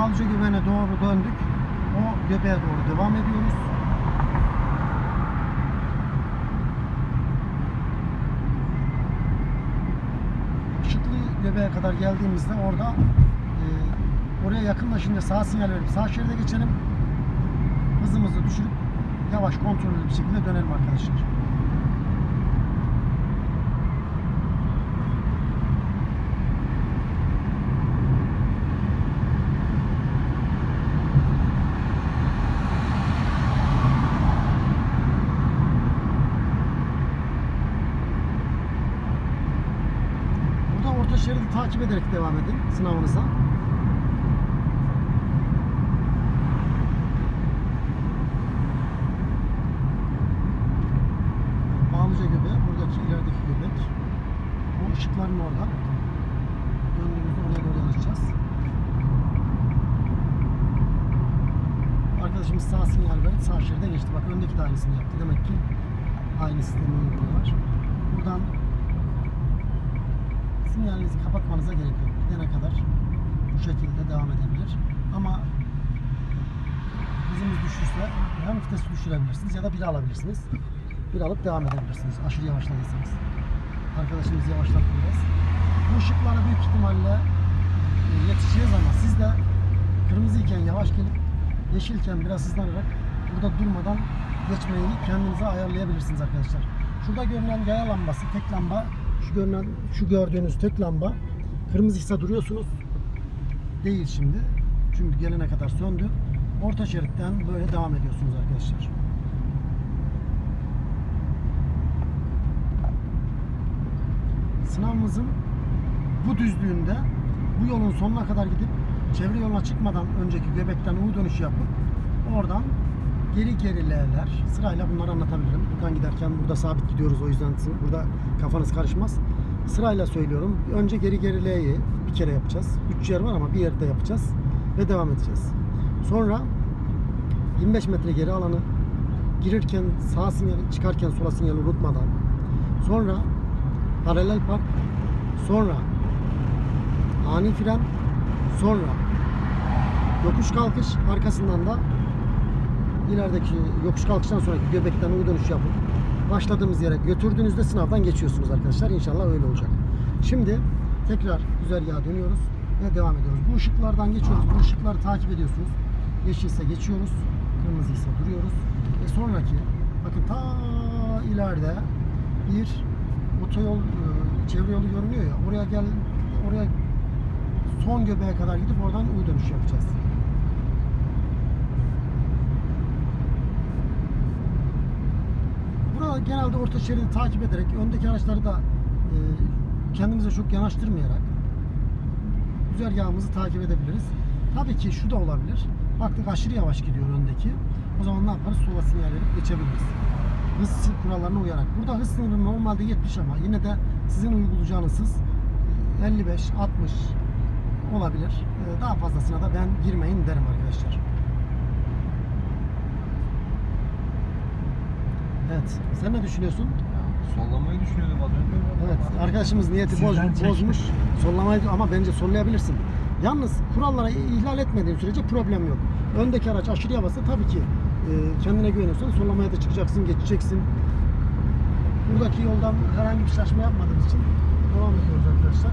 Bağlıca Göbeği'ne doğru döndük. O göbeğe doğru devam ediyoruz. Işıklı göbeğe kadar geldiğimizde orada e, oraya yakınlaşınca sağ sinyal verip sağ şeride geçelim. Hızımızı düşürüp yavaş kontrollü bir şekilde dönelim arkadaşlar. Burada orta şeridi takip ederek devam edin sınavınıza. Bağlıca göbeği, buradaki ilerideki göbek. Bu ışıkların orada. Döndüğümüzde oraya doğru yanaşacağız. Arkadaşımız sağ sinyal verip sağ şeride geçti. Bak öndeki de aynısını yaptı. Demek ki aynı sistemi uyguluyorlar. Buradan sinyalinizi kapatmanıza gerek yok. Gidene kadar bu şekilde devam edebilir. Ama hızımız düşürse hem vitesi düşürebilirsiniz ya da bir alabilirsiniz. Bir alıp devam edebilirsiniz. Aşırı yavaşladıysanız. Arkadaşımız yavaşlattı biraz. Bu ışıklara büyük ihtimalle e, yetişeceğiz ama siz de kırmızıyken yavaş gelip yeşilken biraz hızlanarak burada durmadan geçmeyi kendinize ayarlayabilirsiniz arkadaşlar. Şurada görünen yaya lambası, tek lamba, şu görünen, şu gördüğünüz tek lamba kırmızıysa duruyorsunuz. Değil şimdi. Çünkü gelene kadar söndü. Orta şeritten böyle devam ediyorsunuz arkadaşlar. Sınavımızın bu düzlüğünde bu yolun sonuna kadar gidip çevre yoluna çıkmadan önceki göbekten U dönüşü yapıp oradan geri geri L'ler sırayla bunları anlatabilirim. Buradan giderken burada sabit gidiyoruz o yüzden burada kafanız karışmaz. Sırayla söylüyorum. Önce geri geri L'yi bir kere yapacağız. Üç yer var ama bir yerde yapacağız ve devam edeceğiz. Sonra 25 metre geri alanı girirken sağ sinyali çıkarken sola sinyali unutmadan sonra paralel park sonra ani fren sonra yokuş kalkış arkasından da ilerideki yokuş kalkıştan sonraki göbekten U dönüş yapıp başladığımız yere götürdüğünüzde sınavdan geçiyorsunuz arkadaşlar. İnşallah öyle olacak. Şimdi tekrar güzergaha dönüyoruz ve devam ediyoruz. Bu ışıklardan geçiyoruz. Bu ışıkları takip ediyorsunuz. Yeşilse geçiyoruz. Kırmızıysa duruyoruz. Ve sonraki bakın ta ileride bir otoyol e, çevre yolu görünüyor ya. Oraya gel oraya son göbeğe kadar gidip oradan U dönüş yapacağız. Burada genelde orta şeridi takip ederek öndeki araçları da e, kendimize çok yanaştırmayarak güzergahımızı takip edebiliriz. Tabii ki şu da olabilir. Baktık aşırı yavaş gidiyor öndeki. O zaman ne yaparız? Sola sinyal verip geçebiliriz. Hız kurallarına uyarak. Burada hız sınırı normalde 70 ama yine de sizin uygulayacağınız hız e, 55, 60 olabilir. E, Daha fazlasına da ben girmeyin derim arkadaşlar. Evet. Sen ne düşünüyorsun? Sollamayı düşünüyordum az önce. Evet. Arkadaşımız niyeti boz, Sizden bozmuş. Sollamayı ama bence sollayabilirsin. Yalnız kurallara ihlal etmediğin sürece problem yok. Öndeki araç aşırı yavaşsa tabii ki e, kendine güveniyorsan sollamaya da çıkacaksın, geçeceksin. Buradaki yoldan herhangi bir şaşma yapmadığımız için devam ediyoruz arkadaşlar.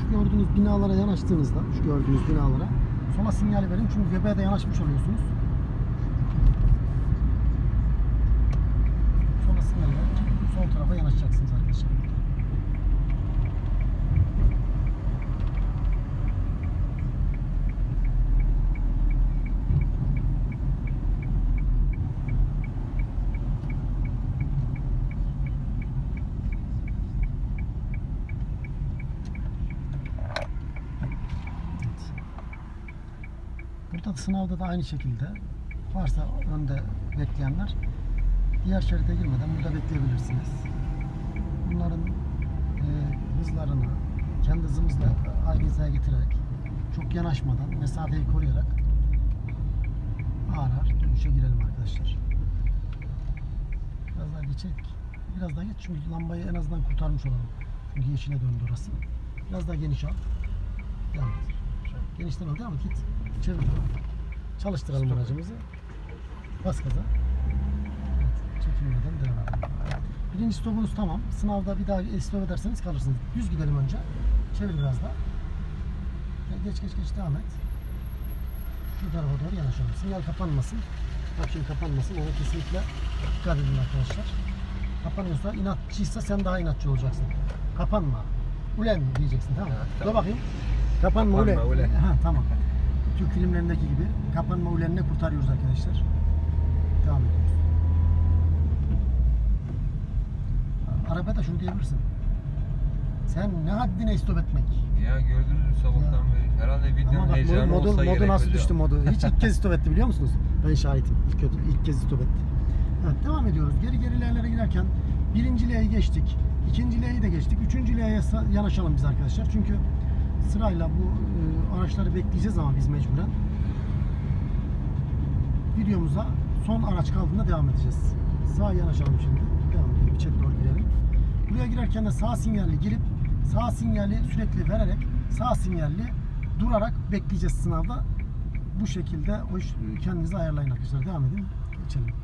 Şu gördüğünüz binalara yanaştığınızda, şu gördüğünüz binalara sola sinyal verin çünkü göbeğe de yanaşmış oluyorsunuz. Sola sinyal verin. Sol tarafa yanaşacaksınız arkadaşlar. Sınavda da aynı şekilde varsa önde bekleyenler diğer şeride girmeden burada bekleyebilirsiniz. Bunların e, hızlarını kendi hızımızla aynı hizaya getirerek çok yanaşmadan mesafeyi koruyarak ağır ağır dönüşe girelim arkadaşlar. Biraz daha geçelim. Biraz daha geç çünkü lambayı en azından kurtarmış olalım. Çünkü yeşile döndü orası. Biraz daha geniş al. Et. Genişten devam et git. Çevir. Çalıştıralım Stop. aracımızı. Bas gaza. Evet, çekilmeden devam edelim. Birinci stopunuz tamam. Sınavda bir daha stop ederseniz kalırsınız. Düz gidelim önce. Çevir biraz daha. Geç geç geç devam et. Şu tarafa doğru yanaşalım. Sinyal kapanmasın. Option kapanmasın. Ona kesinlikle dikkat edin arkadaşlar. Kapanıyorsa inatçıysa sen daha inatçı olacaksın. Kapanma. Ulen diyeceksin tamam mı? Evet, Dur tamam. bakayım. Kapanma, Kapanma, ulen. ulen. Ha, tamam. Türk filmlerindeki gibi kapanma ulenine kurtarıyoruz arkadaşlar. Devam ediyoruz. Arabaya da şunu diyebilirsin. Sen ne haddine istop etmek? Ya gördünüz mü sabahtan beri? Herhalde videonun Ama bak modu, olsa modu nasıl düştü modu? Hiç ilk kez stop etti biliyor musunuz? Ben şahitim. İlk, ilk kez stop etti. Evet devam ediyoruz. Geri geri L'lere girerken birinci L'yi geçtik. ikinci L'yi de geçtik. Üçüncü L'ye yanaşalım biz arkadaşlar. Çünkü sırayla bu e, araçları bekleyeceğiz ama biz mecburen. Videomuza son araç kaldığında devam edeceğiz. Sağa yanaşalım şimdi. Devam edelim. İçeri doğru girelim. Buraya girerken de sağ sinyalli girip sağ sinyali sürekli vererek sağ sinyalli durarak bekleyeceğiz sınavda. Bu şekilde iş, kendinizi ayarlayın arkadaşlar. Devam edin. Geçelim.